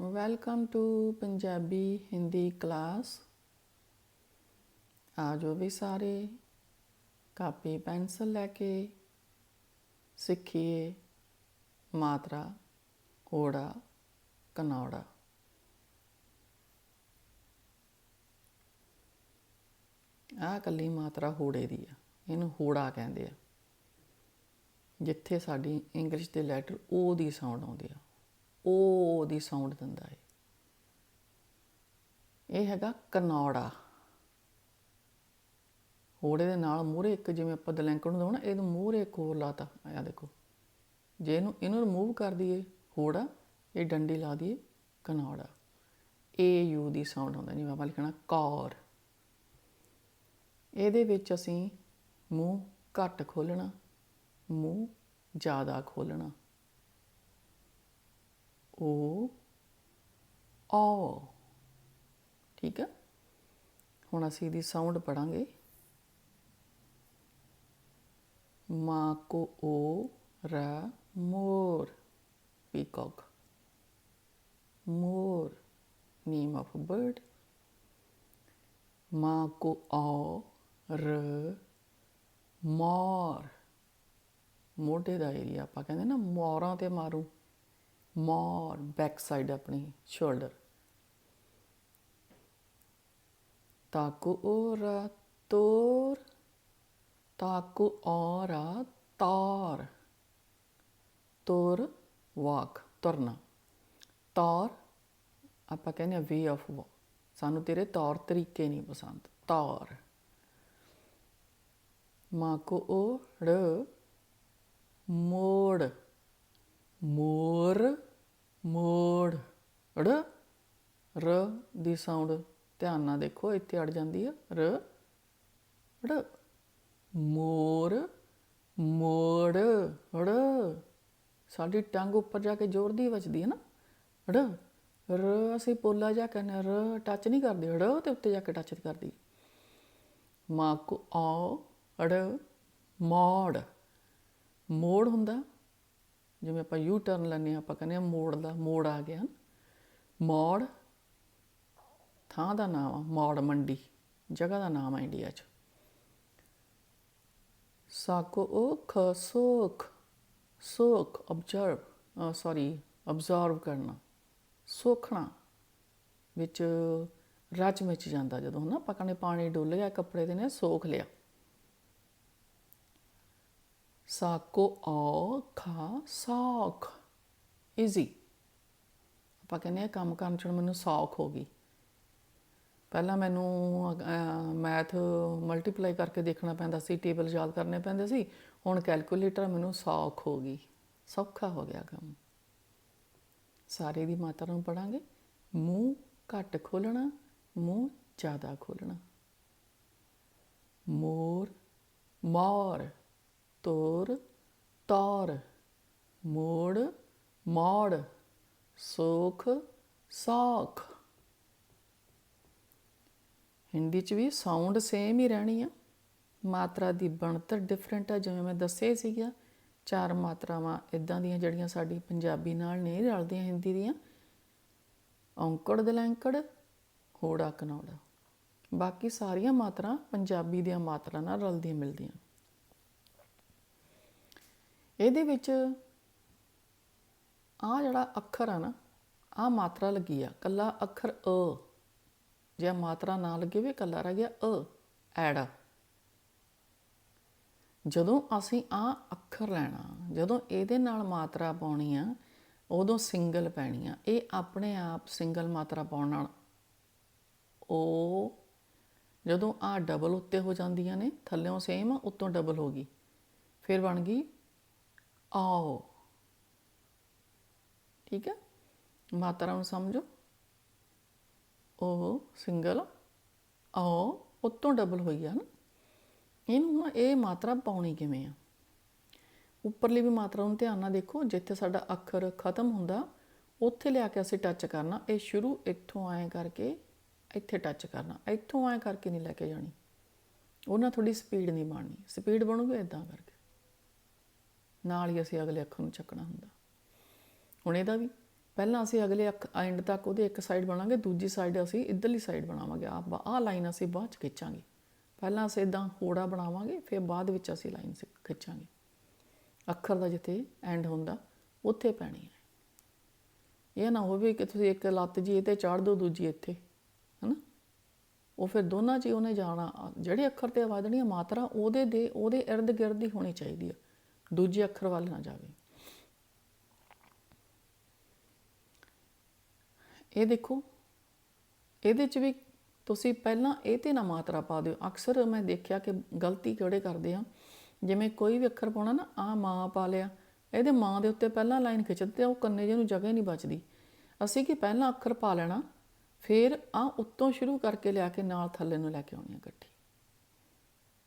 Welcome to Punjabi Hindi class ਆ ਜੋ ਵੀ ਸਾਰੇ। ਕਾਪੀ, ਪੈਨਸਲ ਲੈ ਕੇ ਸਿੱਖੀਏ ਮਾਤਰਾ ਓੜਾ ਕਨੌੜਾ ਆ ਕੱਲੀ ਮਾਤਰਾ ਹੋੜੇ ਦੀ ਆ। ਇਹਨੂੰ ਹੋੜਾ ਕਹਿੰਦੇ ਆ। ਜਿੱਥੇ ਸਾਡੀ ਇੰਗਲਿਸ਼ ਦੇ ਲੈਟਰ ਓ ਦੀ ਸਾਊਂਡ ਆਉਂਦੀ ਆ। ਓ ਦੀ ਸਾਊਂਡ ਦਿੰਦਾ ਹੈ ਇਹ ਹੈਗਾ ਕਨੌੜਾ। ਹੋੜੇ ਦੇ ਨਾਲ ਮੂਹਰੇ ਇੱਕ ਜਿਵੇਂ ਆਪਾਂ ਦਲੈਂਕੜ ਨੂੰ ਦਵਾਂ ਇਹਨੂੰ ਮੂਹਰੇ ਇੱਕ ਹੋਰ ਲਾਤਾ। ਆ ਦੇਖੋ, ਜੇ ਇਹਨੂੰ ਇਹਨੂੰ ਰਿਮੂਵ ਕਰ ਦਈਏ ਹੋੜਾ, ਇਹ ਡੰਡੀ ਲਾ ਦਈਏ ਕਨੌੜਾ। ਏ ਯੂ ਦੀ ਸਾਊਂਡ ਆਉਂਦਾ, ਜਿਵੇਂ ਆਪਾਂ ਲਿਖਣਾ ਕੌਰ। ਇਹਦੇ ਵਿੱਚ ਅਸੀਂ ਮੂੰਹ ਘੱਟ ਖੋਲਣਾ ਮੂੰਹ ਜ਼ਿਆਦਾ ਖੋਲਣਾ ਓ ਓ ਠੀਕ ਹੈ ਹੁਣ ਅਸੀਂ ਇਹਦੀ ਸਾਊਂਡ ਪੜਾਂਗੇ ਮਾਂ ਕੋ ਓ ਰਾ ਮੋਰ, ਪੀਕੌਕ। ਮੋਰ, name of a bird ਮਾਂ ਕੋ ਆ ਰ ਮੋਰ। ਮੋਢੇ ਦਾ ਏਰੀਆ ਆਪਾਂ ਕਹਿੰਦੇ ਨਾ ਮੋਰਾਂ ਤੇ ਮਾਰੂ। ਮੋਰ ਬੈਕ ਸਾਈਡ ਆਪਣੀ ਸ਼ੋਲਡਰ ਤਾਕੂ ਓਰਾ ਤੋਰ, ਤਾਕੂ ਓਰਾ ਤਾਰ। ਤੋਰ, ਵਾਕ, ਤੁਰਨਾ। ਤੌਰ, ਆਪਾਂ ਕਹਿੰਦੇ ਆ ਵੇ ਆਫ ਸਾਨੂੰ ਤੇਰੇ ਤੌਰ ਤਰੀਕੇ ਨਹੀਂ ਪਸੰਦ। ਤੌਰ। ਮਾਂ ਕੋ ਓ ੜ ਮੋੜ। ਮੋਰ। ਮੋੜ ੜ ਰ ਦੀ ਸਾਊਂਡ ਧਿਆਨ ਨਾਲ ਦੇਖੋ, ਇੱਥੇ ਅੜ ਜਾਂਦੀ ਹੈ ਰ ੜ ਮੋਰ ਮੋੜ ੜ ਸਾਡੀ ਟੰਗ ਉੱਪਰ ਜਾ ਕੇ ਜ਼ੋਰ ਦੀ ਵੱਜਦੀ ਹੈ ਨਾ ੜ ਰ, ਅਸੀਂ ਪੋਲਾ ਜਾ ਕਹਿੰਦੇ ਰ ਟੱਚ ਨਹੀਂ ਕਰਦੇ ੜ ਤੇ ਉੱਤੇ ਜਾ ਕੇ ਟੱਚ ਕਰਦੀ। ਮਾਂ ਕੋ ਆ ੜ ਮੋੜ। ਮੋੜ ਹੁੰਦਾ ਜਿਵੇਂ ਆਪਾਂ ਯੂ ਟਰਨ ਲੈਂਦੇ ਹਾਂ, ਆਪਾਂ ਕਹਿੰਦੇ ਆ ਮੋੜ ਦਾ, ਮੋੜ ਆ ਗਿਆ। ਮੋੜ, ਥਾਂ ਦਾ ਨਾਮ ਆ, ਮੋੜ ਮੰਡੀ, ਜਗ੍ਹਾ ਦਾ ਨਾਮ ਆ ਇੰਡੀਆ 'ਚ। ਸਾਕੋ ਓਖ, ਸੋਖ ਸੋਖ ਅਬਜ਼ਰਵ ਸੌਰੀ ਅਬਜ਼ਰਵ ਕਰਨਾ, ਸੋਖਣਾ, ਵਿੱਚ ਰਚ ਵਿੱਚ ਜਾਂਦਾ ਜਦੋਂ ਨਾ ਆਪਾਂ ਨੇ ਪਾਣੀ ਡੁੱਲ ਗਿਆ, ਕੱਪੜੇ ਦੇ ਨੇ ਸੋਖ ਲਿਆ। ਸਾਕੋ ਆ ਖਾ ਸੌਖ ਈਜ਼ੀ ਆਪਾਂ ਕਹਿੰਦੇ ਆ ਕੰਮ ਕਰਨ ਚ ਮੈਨੂੰ ਸੌਖ ਹੋ ਗਈ ਪਹਿਲਾਂ ਮੈਨੂੰ ਮੈਥ ਮਲਟੀਪਲਾਈ ਕਰਕੇ ਦੇਖਣਾ ਪੈਂਦਾ ਸੀ ਟੇਬਲ ਯਾਦ ਕਰਨੇ ਪੈਂਦੇ ਸੀ ਹੁਣ ਕੈਲਕੂਲੇਟਰ ਮੈਨੂੰ ਸੌਖ ਹੋ ਗਈ ਸੌਖਾ ਹੋ ਗਿਆ ਕੰਮ ਸਾਰੇ ਦੀ ਮਾਤਰਾ ਨੂੰ ਪੜਾਂਗੇ ਮੂੰਹ ਘੱਟ ਖੋਲਣਾ ਮੂੰਹ ਜ਼ਿਆਦਾ ਖੋਲਣਾ ਮੋਰ ਮੋਰ ਤੋਰ, ਤੌਰ, ਮੋੜ ਮੋੜ, ਸੋਖ, ਸੌਖ। ਹਿੰਦੀ ਚ ਵੀ ਸਾਊਂਡ ਸੇਮ ਹੀ ਰਹਿਣੀ ਆ। ਮਾਤਰਾ ਦੀ ਬਣਤਰ ਡਿਫਰੈਂਟ ਆ, ਜਿਵੇਂ ਮੈਂ ਦੱਸਿਆ ਸੀਗਾ। ਚਾਰ ਮਾਤਰਾਵਾਂ ਇਦਾਂ ਦੀਆਂ ਜਿਹੜੀਆਂ ਸਾਡੀ ਪੰਜਾਬੀ ਨਾਲ ਨਹੀਂ ਰਲਦੀਆਂ ਹਿੰਦੀ ਦੀਆਂ। ਔਂਕੜ ਦਲੈਂਕੜ ਹੋੜਾ ਕਨੌੜਾ। ਬਾਕੀ ਸਾਰੀਆਂ ਮਾਤਰਾ ਪੰਜਾਬੀ ਦੀਆਂ ਮਾਤਰਾ ਨਾਲ ਰਲਦੀਆਂ ਮਿਲਦੀਆਂ। ਇਹਦੇ ਵਿੱਚ ਆ ਜਿਹੜਾ ਅੱਖਰ ਆ ਨਾ ਆ ਮਾਤਰਾ ਲੱਗੀ ਆ, ਕੱਲਾ ਅੱਖਰ ਅ, ਜੇ ਮਾਤਰਾ ਨਾ ਲੱਗੇ ਵੀ ਕੱਲਾ ਰਹਿ ਗਿਆ ਅ, ਐੜਾ। ਜਦੋਂ ਅਸੀਂ ਆ ਅੱਖਰ ਲੈਣਾ, ਜਦੋਂ ਇਹਦੇ ਨਾਲ ਮਾਤਰਾ ਪਾਉਣੀ ਆ, ਉਦੋਂ ਸਿੰਗਲ ਪੈਣੀ ਆ। ਇਹ ਆਪਣੇ ਆਪ ਸਿੰਗਲ ਮਾਤਰਾ ਪਾਉਣ ਨਾਲ। ਉਹ ਜਦੋਂ ਆ ਡਬਲ ਉੱਤੇ ਹੋ ਜਾਂਦੀਆਂ ਨੇ ਥੱਲੇੋਂ ਸੇਮ ਉੱਤੋਂ ਡਬਲ ਹੋ ਗਈ। ਫਿਰ ਬਣ ਗਈ ਆਓ। ਠੀਕ ਹੈ? ਮਾਤਰਾ ਨੂੰ ਸਮਝੋ। ਉਹ ਸਿੰਗਲ ਆਓ, ਉੱਤੋਂ ਡਬਲ ਹੋਈ ਆ ਨਾ ਇਹਨੂੰ ਨਾ ਇਹ ਮਾਤਰਾ ਪਾਉਣੀ ਕਿਵੇਂ ਆ? ਉੱਪਰਲੀ ਵੀ ਮਾਤਰਾ ਨੂੰ ਧਿਆਨ ਨਾਲ ਦੇਖੋ, ਜਿੱਥੇ ਸਾਡਾ ਅੱਖਰ ਖਤਮ ਹੁੰਦਾ, ਉੱਥੇ ਲਿਆ ਕੇ ਅਸੀਂ ਟੱਚ ਕਰਨਾ। ਇਹ ਸ਼ੁਰੂ ਇੱਥੋਂ ਐਂ ਕਰਕੇ ਇੱਥੇ ਟੱਚ ਕਰਨਾ। ਇੱਥੋਂ ਐਂ ਕਰਕੇ ਨਹੀਂ ਲੈ ਕੇ ਜਾਣੀ। ਉਹਨਾਂ ਥੋੜੀ ਸਪੀਡ ਨਹੀਂ ਬਣਨੀ। ਸਪੀਡ ਬਣੂਗੀ ਇਦਾਂ ਕਰਕੇ। ਨਾਲ ਹੀ ਅਸੀਂ ਅਗਲੇ ਅੱਖਰ ਨੂੰ ਚੱਕਣਾ ਹੁੰਦਾ। ਹੁਣ ਇਹਦਾ ਵੀ, ਪਹਿਲਾਂ ਅਸੀਂ ਅਗਲੇ ਅੱਖ ਐਂਡ ਤੱਕ ਉਹਦੇ ਇੱਕ ਸਾਈਡ ਬਣਾਵਾਂਗੇ ਦੂਜੀ ਸਾਈਡ ਅਸੀਂ ਇਧਰਲੀ ਸਾਈਡ ਬਣਾਵਾਂਗੇ। ਆ ਆਹ ਲਾਈਨ ਅਸੀਂ ਬਾਅਦ ਚ ਖਿੱਚਾਂਗੇ। ਪਹਿਲਾਂ ਅਸੀਂ ਇਦਾਂ ਹੋੜਾ ਬਣਾਵਾਂਗੇ, ਫਿਰ ਬਾਅਦ ਵਿੱਚ ਅਸੀਂ ਲਾਈਨ ਖਿੱਚਾਂਗੇ। ਅੱਖਰ ਦਾ ਜਿੱਥੇ ਐਂਡ ਹੁੰਦਾ, ਉੱਥੇ ਪੈਣੀ ਹੈ। ਇਹ ਨਾ ਹੋਵੇ ਕਿ ਤੁਸੀਂ ਇੱਕ ਲੱਤ ਜੀ ਇਹ ਤੇ ਚਾੜ ਦਿਓ ਦੂਜੀ ਇੱਥੇ, ਹਨਾ? ਉਹ ਫਿਰ ਦੋਨਾਂ 'ਚ ਹੀ ਉਹਨੇ ਜਾਣਾ। ਜਿਹੜੇ ਅੱਖਰ ਤੇ ਆਵਾਜ਼ ਨਹੀਂ ਮਾਤਰਾ ਉਹਦੇ ਦੇ, ਉਹਦੇ ird ਗਿਰਦ ਦੀ ਹੋਣੀ ਚਾਹੀਦੀ ਆ। ਦੂਜੇ ਅੱਖਰ ਵੱਲ ਨਾ ਜਾਵੇ। ਇਹ ਦੇਖੋ, ਇਹਦੇ 'ਚ ਵੀ ਤੁਸੀਂ ਪਹਿਲਾਂ ਇਹ ਤੇ ਨਾ ਮਾਤਰਾ ਪਾ ਦਿਓ। ਅਕਸਰ ਮੈਂ ਦੇਖਿਆ ਕਿ ਗਲਤੀ ਕਿਹੜੇ ਕਰਦੇ ਆ? ਜਿਵੇਂ ਕੋਈ ਵੀ ਅੱਖਰ ਪਾਉਣਾ ਨਾ ਆ ਮਾਂ ਪਾ ਲਿਆ, ਇਹਦੇ ਮਾਂ ਦੇ ਉੱਤੇ ਪਹਿਲਾਂ ਲਾਈਨ ਖਿੱਚਦੇ ਦਿੱਤੀ ਉਹ ਕੰਨੇ ਜਿਹੇ ਨੂੰ ਜਗ੍ਹਾ ਨਹੀਂ ਬਚਦੀ। ਅਸੀਂ ਕਿ ਪਹਿਲਾਂ ਅੱਖਰ ਪਾ ਲੈਣਾ, ਫਿਰ ਆ ਉੱਤੋਂ ਸ਼ੁਰੂ ਕਰਕੇ ਲਿਆ ਕੇ ਨਾਲ ਥੱਲੇ ਨੂੰ ਲੈ ਕੇ ਆਉਣੀ ਆ ਇਕੱਠੀ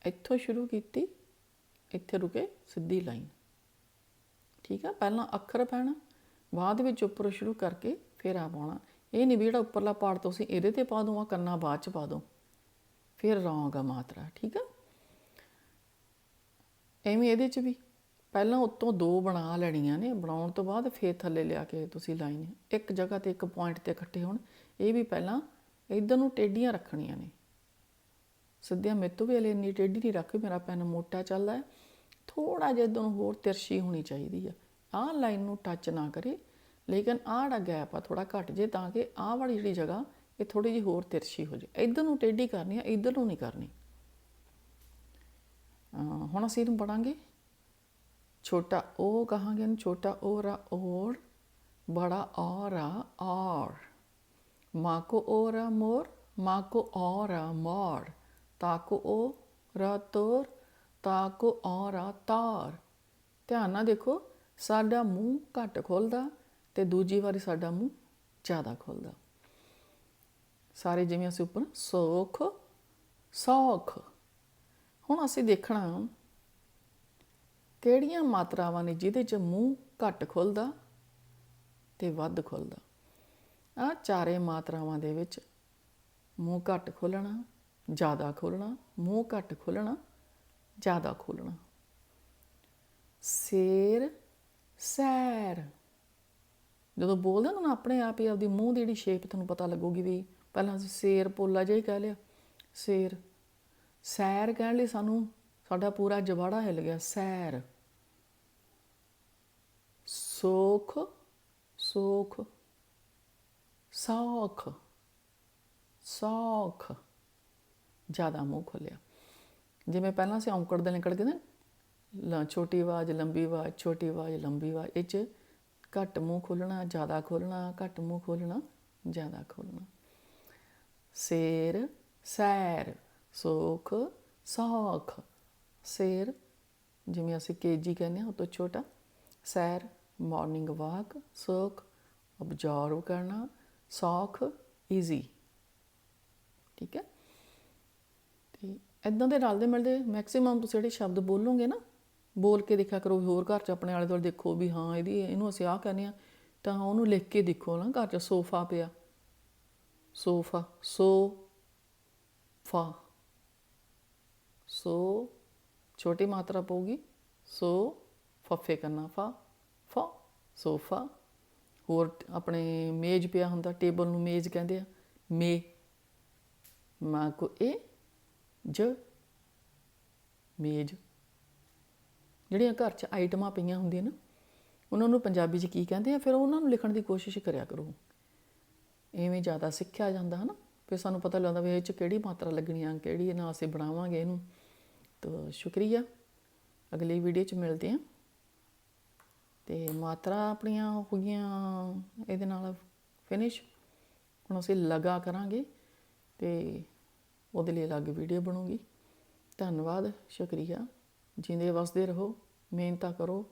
ਇੱਥੋਂ ਸ਼ੁਰੂ ਕੀਤੀ ਇੱਥੇ ਰੁਕੇ ਸਿੱਧੀ ਲਾਈਨ। ਠੀਕ ਆ? ਪਹਿਲਾਂ ਅੱਖਰ ਪੈਣਾ, ਬਾਅਦ ਵਿੱਚ ਉੱਪਰੋਂ ਸ਼ੁਰੂ ਕਰਕੇ ਫਿਰ ਆ ਪਾਉਣਾ ਇਹ ਨਹੀਂ ਵੀ ਜਿਹੜਾ ਉੱਪਰਲਾ ਪਾਰਟ ਤੁਸੀਂ ਇਹਦੇ ਤੇ ਪਾ ਦੋ ਆ ਕੰਨਾ ਬਾਅਦ ਚ ਪਾ ਦੋ ਫਿਰ ਰੌਂਗ ਆ ਮਾਤਰਾ, ਠੀਕ ਆ? ਐਵੇਂ ਇਹਦੇ ਚ ਵੀ। ਪਹਿਲਾਂ ਉੱਤੋਂ ਦੋ ਬਣਾ ਲੈਣੀਆਂ ਨੇ, ਬਣਾਉਣ ਤੋਂ ਬਾਅਦ ਫੇਰ ਥੱਲੇ ਲਿਆ ਕੇ ਤੁਸੀਂ ਲਾਈਨ। ਇੱਕ ਜਗ੍ਹਾ ਤੇ ਇੱਕ ਪੁਆਇੰਟ ਤੇ ਇਕੱਠੇ ਹੋਣ। ਇਹ ਵੀ ਪਹਿਲਾਂ ਇਧਰ ਨੂੰ ਟੇਡੀਆਂ ਰੱਖਣੀਆਂ ਨੇ। ਸਿੱਧੀਆਂ ਤੋਂ ਵੀ ਹਲੇ ਇੰਨੀ ਟੇਢੀ ਨਹੀਂ ਰੱਖੀ, ਮੇਰਾ ਪੈਨ ਮੋਟਾ ਚੱਲਦਾ ਹੈ। ਥੋੜਾ ਜਿਹਾ ਇਧਰ ਨੂੰ ਹੋਰ ਤਿਰਛੀ ਹੋਣੀ ਚਾਹੀਦੀ ਆ। ਆਹ ਲਾਈਨ ਨੂੰ ਟੱਚ ਨਾ ਕਰੇ, ਲੇਕਿਨ ਆਹ ਜਿਹੜਾ ਗੈਪ ਆ ਥੋੜਾ ਘਟ ਜੇ ਤਾਂ ਕਿ ਆਹ ਵਾਲੀ ਜਿਹੜੀ ਜਗ੍ਹਾ, ਇਹ ਥੋੜੀ ਜਿਹੀ ਹੋਰ ਤਿਰਛੀ ਹੋ ਜੇ। ਇਧਰ ਨੂੰ ਟੇਢੀ ਕਰਨੀ ਆ, ਇਧਰ ਨੂੰ ਨਹੀਂ ਕਰਨੀ। ਹੁਣ ਅਸੀਂ ਇਹਨੂੰ ਪੜਾਂਗੇ ਛੋਟਾ ਉਹ ਕਹਾਂਗੇ ਇਹਨੂੰ, ਛੋਟਾ ਔਰਾ ਔਰ, ਬੜਾ ਔਰਾ ਔਰ ਮਾਂ ਕੋ ਔਰਾ ਮੋਰ, ਮਾਂ ਕੋ ਔਰ ਆ ਮੋਰ। ਤਾਕੋ ਓ ਰਾ ਤੋਰ ਤਾਕੋ ਔਰਾ ਤਾਰ। ਧਿਆਨ ਨਾਲ ਦੇਖੋ, ਸਾਡਾ ਮੂੰਹ ਘੱਟ ਖੁੱਲਦਾ ਤੇ ਦੂਜੀ ਵਾਰੀ ਸਾਡਾ ਮੂੰਹ ਜ਼ਿਆਦਾ ਖੁੱਲਦਾ। ਸਾਰੇ ਜਿਵੇਂ ਅਸੀਂ ਉੱਪਰ ਸੋਖ, ਸੌਖ। ਹੁਣ ਅਸੀਂ ਦੇਖਣਾ ਕਿਹੜੀਆਂ ਮਾਤਰਾਵਾਂ ਨੇ ਜਿਹਦੇ 'ਚ ਮੂੰਹ ਘੱਟ ਖੁੱਲਦਾ ਤੇ ਵੱਧ ਖੁੱਲਦਾ। ਆ ਚਾਰੇ ਮਾਤਰਾਵਾਂ ਦੇ ਵਿੱਚ ਮੂੰਹ ਘੱਟ ਖੋਲਣਾ, ਜ਼ਿਆਦਾ ਖੋਲਣਾ, ਮੂੰਹ ਘੱਟ ਖੋਲਣਾ ਜ਼ਿਆਦਾ ਖੋਲਣਾ ਸੇਰ, ਸੈਰ। ਜਦੋਂ ਬੋਲਦੇ ਨਾ, ਆਪਣੇ ਆਪ ਹੀ ਆਪਦੀ ਮੂੰਹ ਦੀ ਜਿਹੜੀ ਸ਼ੇਪ ਤੁਹਾਨੂੰ ਪਤਾ ਲੱਗੂਗੀ ਵੀ ਪਹਿਲਾਂ ਅਸੀਂ ਸੇਰ ਪੋਲਾ ਜਿਹਾ ਹੀ ਕਹਿ ਲਿਆ। ਸੇਰ, ਸੈਰ ਕਹਿਣ ਲਈ ਸਾਨੂੰ ਸਾਡਾ ਪੂਰਾ ਜਵਾੜਾ ਹਿੱਲ ਗਿਆ, ਸੈਰ। ਸੋਖ ਸੋਖ, ਸੌਖ ਸੌਖ। ਜ਼ਿਆਦਾ ਮੂੰਹ ਖੋਲਿਆ ਜਿਵੇਂ ਪਹਿਲਾਂ ਅਸੀਂ ਔਂਕੜ ਦੇ ਨਿਕਲ ਗਏ ਨਾ, ਲ- ਛੋਟੀ ਆਵਾਜ਼, ਲੰਬੀ ਆਵਾਜ਼, ਛੋਟੀ ਆਵਾਜ਼, ਲੰਬੀ ਆਵਾਜ਼, ਇਹ 'ਚ ਘੱਟ ਮੂੰਹ ਖੋਲਣਾ, ਜ਼ਿਆਦਾ ਖੋਲਣਾ, ਘੱਟ ਮੂੰਹ ਖੋਲਣਾ, ਜ਼ਿਆਦਾ ਖੋਲਣਾ। ਸੇਰ, ਸੈਰ, ਸੋਖ, ਸੌਖ। ਸੇਰ, ਜਿਵੇਂ ਅਸੀਂ ਕੇਜੀ ਕਹਿੰਦੇ ਹਾਂ, ਉਹ ਤੋਂ ਛੋਟਾ। ਸੈਰ ਮਾਰਨਿੰਗ ਵਾਕ ਸੋਖ ਅਬਜ਼ਰਵ ਕਰਨਾ, ਸੌਖ ਈਜ਼ੀ ਠੀਕ ਹੈ? ਇਦਾਂ ਦੇ ਰਲਦੇ ਮਿਲਦੇ ਮੈਕਸਿਮਮ ਤੁਸੀਂ ਜਿਹੜੇ ਸ਼ਬਦ ਬੋਲੋਗੇ ਨਾ, ਬੋਲ ਕੇ ਦੇਖਿਆ ਕਰੋ ਵੀ ਹੋਰ ਘਰ 'ਚ ਆਪਣੇ ਆਲੇ ਦੁਆਲੇ ਦੇਖੋ ਵੀ ਹਾਂ ਇਹਦੀ, ਇਹਨੂੰ ਅਸੀਂ ਆਹ ਕਹਿੰਦੇ ਆ ਤਾਂ ਉਹਨੂੰ ਲਿਖ ਕੇ ਦੇਖੋ ਨਾ ਘਰ 'ਚ ਸੋਫਾ ਪਿਆ। ਸੋਫਾ ਸੋ ਫਾ ਸੋ, ਛੋਟੀ ਮਾਤਰਾ ਪਊਗੀ। ਸੋ, ਫੱਫੇ ਕਰਨਾ ਫਾ ਫਾ, ਸੋਫਾ। ਹੋਰ ਆਪਣੇ ਮੇਜ਼ ਪਿਆ ਹੁੰਦਾ, ਟੇਬਲ ਨੂੰ ਮੇਜ਼ ਕਹਿੰਦੇ ਆ। ਮੇ। ਮਾਂ ਕੋ ਇਹ ਜ, ਮੇਜ਼, ਜਿਹੜੀਆਂ ਘਰ 'ਚ ਆਈਟਮਾਂ ਪਈਆਂ ਹੁੰਦੀਆਂ ਨਾ, ਉਹਨਾਂ ਨੂੰ ਪੰਜਾਬੀ 'ਚ ਕੀ ਕਹਿੰਦੇ ਆ? ਫਿਰ ਉਹਨਾਂ ਨੂੰ ਲਿਖਣ ਦੀ ਕੋਸ਼ਿਸ਼ ਕਰਿਆ ਕਰੋ। ਐਵੇਂ ਜ਼ਿਆਦਾ ਸਿੱਖਿਆ ਜਾਂਦਾ, ਹਨਾ? ਫਿਰ ਸਾਨੂੰ ਪਤਾ ਲੱਗਦਾ ਵੀ ਇਹ 'ਚ ਕਿਹੜੀ ਮਾਤਰਾ ਲੱਗਣੀ ਆ ਕਿਹੜੀ ਨਾਲ ਅਸੀਂ ਬਣਾਵਾਂਗੇ ਇਹਨੂੰ। ਤਾਂ ਸ਼ੁਕਰੀਆ। ਅਗਲੀ ਵੀਡੀਓ 'ਚ ਮਿਲਦੇ ਹਾਂ। ਤੇ ਮਾਤਰਾ ਆਪਣੀਆਂ ਹੋ ਗਈਆਂ, ਇਹਦੇ ਨਾਲ ਫਿਨਿਸ਼ ਹੁਣ ਅਸੀਂ ਲਗਾ ਕਰਾਂਗੇ ਤੇ ਉਹਦੇ ਲਈ ਅਲੱਗ ਵੀਡੀਓ ਬਣੂਗੀ। ਧੰਨਵਾਦ ਸ਼ੁਕਰੀਆ। ਜਿੰਦੇ ਵਸਦੇ ਰਹੋ ਮਿਹਨਤਾਂ ਕਰੋ।